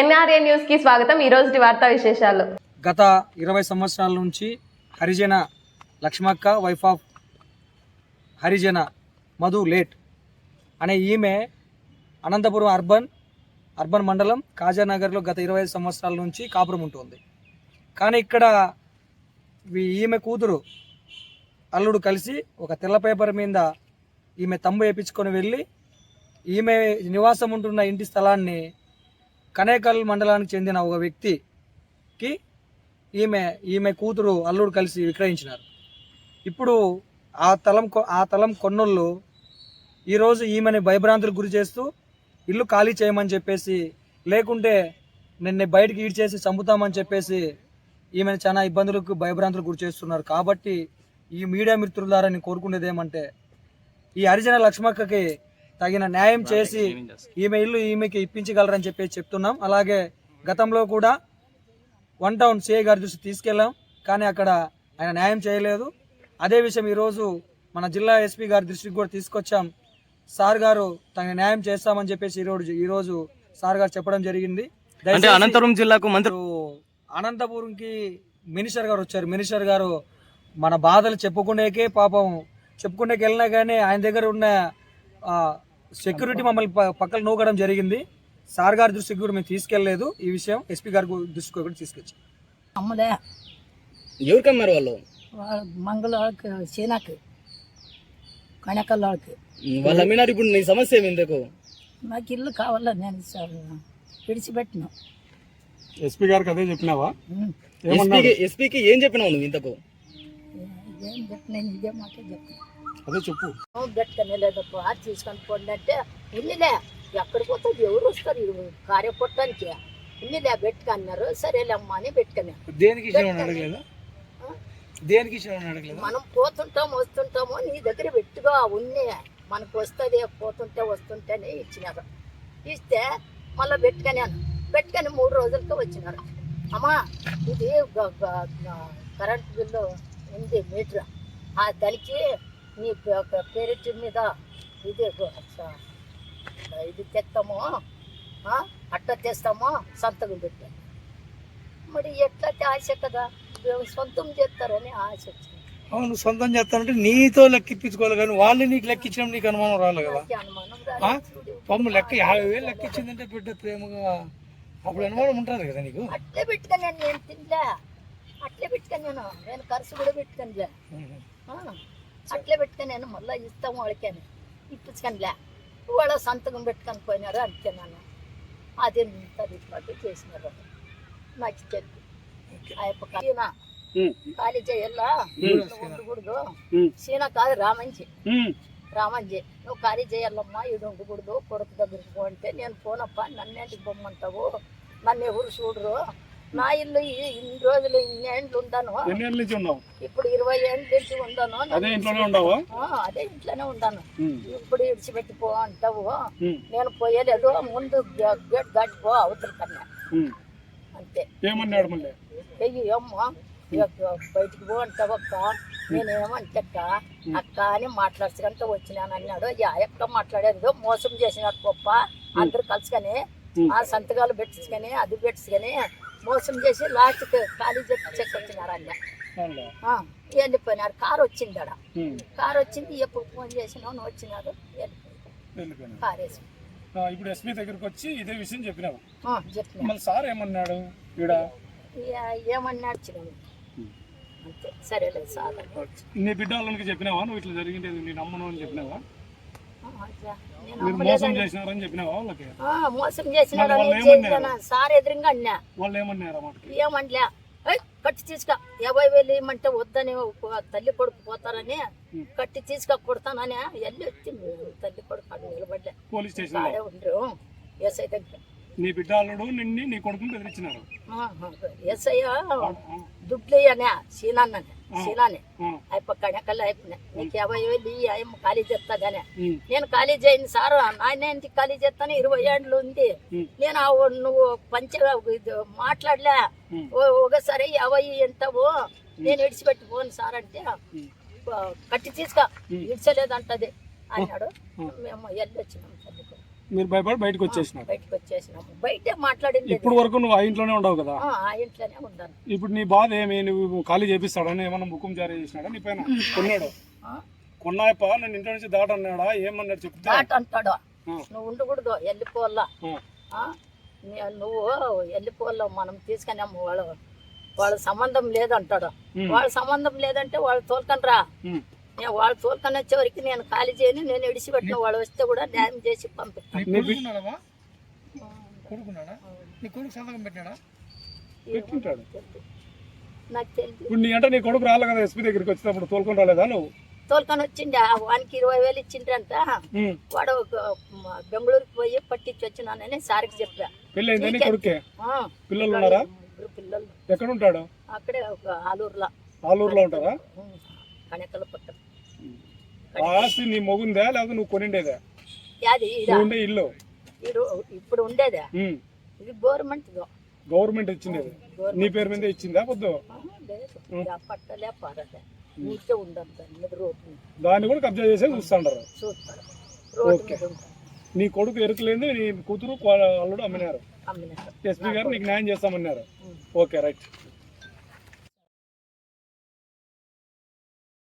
NRA న్యూస్కి స్వాగతం. ఈ రోజు వార్తా విశేషాలు. గత ఇరవై సంవత్సరాల నుంచి Harijana Lakshmakka wife of Harijana Madhu late అనే ఈమె అనంతపురం అర్బన్ అర్బన్ మండలం కాజానగర్లో గత ఇరవై ఐదు సంవత్సరాల నుంచి కాపురం ఉంటుంది. కానీ ఇక్కడ ఈమె కూతురు అల్లుడు కలిసి ఒక తెల్ల పేపర్ మీద ఈమె తమ్ము వేయించుకొని వెళ్ళి ఈమె నివాసం ఉంటున్న ఇంటి స్థలాన్ని కనేకల్ మండలానికి చెందిన ఒక వ్యక్తికి ఈమె ఈమె కూతురు అల్లుడు కలిసి విక్రయించినారు. ఇప్పుడు ఆ తలం కొ- ఆ తలం కొన్నోళ్ళు ఈరోజు ఈమెని భయభ్రాంతులకు గురి చేస్తూ ఇల్లు ఖాళీ చేయమని చెప్పేసి లేకుంటే నిన్ను బయటికి ఈడ్చేసి చంపుతామని చెప్పేసి ఈమెను చాలా ఇబ్బందులకు భయభ్రాంతులకు గురి చేస్తున్నారు. కాబట్టి ఈ మీడియా మిత్రుల ద్వారా నేను కోరుకునేది ఏమంటే ఈ హరిజన లక్ష్మక్కకి తగిన న్యాయం చేసి ఈమె ఇల్లు ఈమెకి ఇప్పించగలరని చెప్పేసి చెప్తున్నాం. అలాగే గతంలో కూడా వన్ టౌన్ సిఐ గారి దృష్టి తీసుకెళ్ళాం కానీ అక్కడ ఆయన న్యాయం చేయలేదు. అదే విషయం ఈరోజు మన జిల్లా ఎస్పీ గారి దృష్టికి కూడా తీసుకొచ్చాం. సార్ గారు తగిన న్యాయం చేస్తామని చెప్పేసి ఈరోజు ఈరోజు సార్ గారు చెప్పడం జరిగింది. అంటే అనంతపురం జిల్లాకు మంత్రి అనంతపురంకి మినిస్టర్ గారు వచ్చారు. మినిస్టర్ గారు మన బాధలు చెప్పుకునేకే పాపం చెప్పుకునేకి వెళ్ళినా కానీ ఆయన దగ్గర ఉన్న సెక్యూరిటీ మమ్మల్ని పక్కన నూకడం జరిగింది. సార్ గారి దృష్టికి కూడా మేము తీసుకెళ్ళలేదు. ఈ విషయం ఎస్పీ గారి దృష్టికి కూడా తీసుకొచ్చాం. అమ్మలే ఎవరికి అమ్మారు వాళ్ళు మంగళవాళ్ళకి చీనాకి కనకల్లాళ్ళకి వాళ్ళు అమ్మినారు. ఇప్పుడు నీ సమస్య ఇందుకు నాకు ఇల్లు కావాలా నేను సార్? విడిచిపెట్టిన. ఎస్పీ గారికి అదే చెప్పినావా? ఎస్పీకి ఎస్పీకి ఏం చెప్పినావు నువ్వు ఇంతకు? ఏం చెప్పిన ఇదే మాటే చెప్పిన. అదే చెప్పు. పెట్టుకునే లేదు ఆరు తీసుకొని పోండి అంటే ఇల్లులే ఎక్కడికి పోతుంది ఎవరు వస్తారు? ఇవి కార్య కొట్టడానికి ఇల్లులే పెట్టుకున్నారు. సరేలేమ్మా అని పెట్టుకున్నా. దేనికి అడగలేదా? దేనికి అడగలేదు? మనం పోతుంటాం వస్తుంటామో నీ దగ్గర పెట్టుగా ఉన్నే మనకు వస్తుంది పోతుంటే వస్తుంటేనే ఇచ్చినారు. ఇస్తే మళ్ళీ పెట్టుకున్నాను. పెట్టుకొని మూడు రోజులకి వచ్చినారు. అమ్మా ఇది కరెంట్ బిల్లు ఉంది మీటర్ ఆ దానికి నీ పేరెట్ మీద ఇది ఇది తెస్తాము అట్ట తెస్తాము? సంతకం పెట్టాను మరి ఎట్లా ఆశ కదా? సొంతం చేస్తారని ఆశ వచ్చింది. అవును సొంతం చేస్తానంటే నీతో లెక్కిప్పించుకోవాలి కానీ వాళ్ళు నీకు లెక్కించడం నీకు అనుమానం రాలే కదా. పమ్ము లెక్క యాభై వేలు లెక్కించిందంటే బిడ్డ ప్రేమగా అప్పుడు అనుమానం ఉంటుంది కదా నీకు? అట్లే పెట్టుకున్నాను నేను తినలే. అట్లే పెట్టుకున్నాను నేను ఖర్చు కూడా పెట్టుకునిలే. అట్లే పెట్టుకున్నాను మళ్ళీ ఇస్తాము వాళ్ళకని. ఇప్పించుకనిలే. వాళ్ళ సంతకం పెట్టుకొని పోయినారు అంతే నన్ను. అది ఎంత రిపోర్ట్ చేసినారు. నాకు తెలుసు ఆయప్ప సీనా ఖాళీ చేయాలా? ఉండకూడదు. సీనా కాదు రామంచి రామంజీ నువ్వు ఖాళీ చేయాలమ్మా ఇది ఉండకూడదు కొడుకు దగ్గరికి పో అంటే నేను పోనప్ప నన్నేంటికి పొమ్మంటావు నన్ను ఎవరు చూడరు? నా ఇల్లు ఈ- ఇన్ని రోజులు ఇన్ని ఏండ్లు ఉండాను ఎన్ని ఏళ్ళ నుంచి ఉన్నావు? ఇప్పుడు ఇరవై ఏండ్ల నుంచి ఉండాను అదే ఇంట్లోనే ఉండవా? అదే ఇంట్లోనే ఉండాను. ఇప్పుడు ఇడిచిపెట్టి పో అంటావు. నేను పోయలేదు. ముందు గేట్ దాటిపో అవతల కన్నా. అంతే. ఏమన్నాడు మళ్ళీ? బయటికి పో అంటావు అక్క. నేనేమంటే అక్క అని మాట్లాడుచుకుంటూ వచ్చినాను అన్నాడు. యా అక్క మాట్లాడేది? మోసం చేసినాడు గొప్ప. అందరు కలుసుకొని ఆ సంతకాలు పెట్టించుకొని అది పెట్టించుకొని మోసం చేసి లాస్ట్కి ఖాళీ చెప్పి చెక్కొచ్చినారు అన్న వెళ్ళిపోయినారు. కారు వచ్చింది ఉమ్. కారు వచ్చింది ఎప్పుడు ఫోన్ చేసినావు వచ్చినారు. కారు వేసి ఆ, ఇప్పుడు ఎస్పీ దగ్గరికి వచ్చి ఇదే విషయం చెప్పినావు. మళ్ళీ సార్ ఏమన్నాడు ఈడ? ఏమన్నాడు చిన్న అంతే. సరేలేదు సార్. నీ బిడ్డ వాళ్ళకి చెప్పినావా? నువ్వు ఇట్లా జరిగింది నేను నమ్మను అని చెప్పినావా? మోసం చేసినారని చెప్పినావా వాళ్ళకి? మోసం చేసినాడు మరి అని వాళ్ళు ఏమన్నారు? చేసినా సార్ ఎదురుగా అన్నా. వాళ్ళు ఏమన్నారు ఏయ్, కట్టి తీసుక యాభై వేలు ఇవ్వమంటే వద్దని తల్లి కొడుకు పోతారని కట్టి తీసుక కొడతానని వెళ్ళి వచ్చింది తల్లి కొడుకు నిలబడలే. పోలీస్ స్టేషన్ ఉండరు. ఎస్ఐ దగ్గర. నీ బిడ్డ అల్లుడు నిన్ను నీ కొడుకుని బెదిరించినారు. దుడ్లు అనే సీనానే. అయిపో అయిపోయినా నీకు యాభై వేలు ఆయమ్మ ఖాళీ చేస్తాదనే ఉమ్, నేను ఖాళీ చేయను సార్ నాయన ఇంటికి ఖాళీ చేస్తాను? ఇరవై ఏళ్ళు ఉంది. నేను నువ్వు పంచ మాట్లాడలే. ఒకసారి యాభై ఎంతవో నేను ఇడిచిపెట్టి పోను సార్ అంటే కట్టి తీసుక. ఉమ్. ఇడిచలేదంటది అన్నాడు. మేము వెళ్ళి వచ్చినాం తల్లికి మీరు భయపడి బయటకు వచ్చేసినారు. బయటకు వచ్చేసి చేసినాము బయటే మాట్లాడింది ఇప్పుడు వరకు నువ్వు ఆ ఇంట్లోనే ఉండవు కదా? ఆ, ఆ ఇంట్లోనే ఉన్నాను ఇప్పుడు నీ బాధ ఏమి? నువ్వు ఖాళీ చేపిస్తాడని ఏమన్నా ముఖం జారీ చేసినాడా నీ పైన? కొన్నాడు. ఆ? కొన్నాయప్ప నేను ఇంట్లో నుంచి దాటన్నాడా? ఏమన్నాడు చెప్తే? దాట్ అంటాడు ఆ. నువ్వు ఉండకూడదు వెళ్ళిపోవాలా? ఆ. ఆ? నీ- నువ్వు వెళ్ళిపోవాలా? మనం తీసుకున్నాము వాళ్ళు వాళ్ళ సంబంధం లేదంటాడు. ఉమ్. వాళ్ళ సంబంధం లేదంటే వాళ్ళు తోలుకొని రా ఉమ్. నేను వాళ్ళు తోలుకొని వచ్చే వరకు నేను ఖాళీ చేయని నేను ఇడిచిపెట్టిన వాళ్ళు వస్తే కూడా న్యాయం చేసి పంపిస్తాను. నీ కొడుకున్నాడా నీ కొడుకు సంతకం పెట్టినాడా? పెట్టింటాడు. ఇప్పుడు నీ అంటే నీ కొడుకు రాలే కదా ఎస్పీ దగ్గరికి వచ్చినప్పుడు తోలుకొని రాలేదా నువ్వు? తోలుకొని వచ్చిండే. వానికి ఇరవై వేలు ఇచ్చిండ్రంట. వాడు బెంగళూరుకి పోయి పట్టించి వచ్చినానని సార్కి చెప్పా. పెళ్ళయిందా నీ నీకే. కొడుకే? ఆ, పిల్లలు ఉన్నారా? పిల్లలు. ఎక్కడ ఉంటాడు అక్కడే ఒక ఆలూరులో. ఆలూరులో ఉంటారా? ఉమ్, కణికల పట్టం. ఆస్తి నీ మొగుందా? లేకపోతే నువ్వు కొనిండేదా? ఉండే ఇల్లు. ఇప్పుడు ఉండేదే. ఇది గవర్నమెంట్ గవర్నమెంట్ ఇచ్చిండేది. నీ పేరు మీద ఇచ్చిందా పొద్దు? పట్టలే పారలే ఊరికే ఉండదు దాని రోడ్డు దాన్ని కూడా కబ్జా చేసే చూస్తారు. Road okay. నీ కొడుకు ఎరుకలేంది నీ కూతురు అల్లుడు అమ్మినారు. ఎస్పీ గారు నీకు న్యాయం చేస్తామన్నారు. Okay right.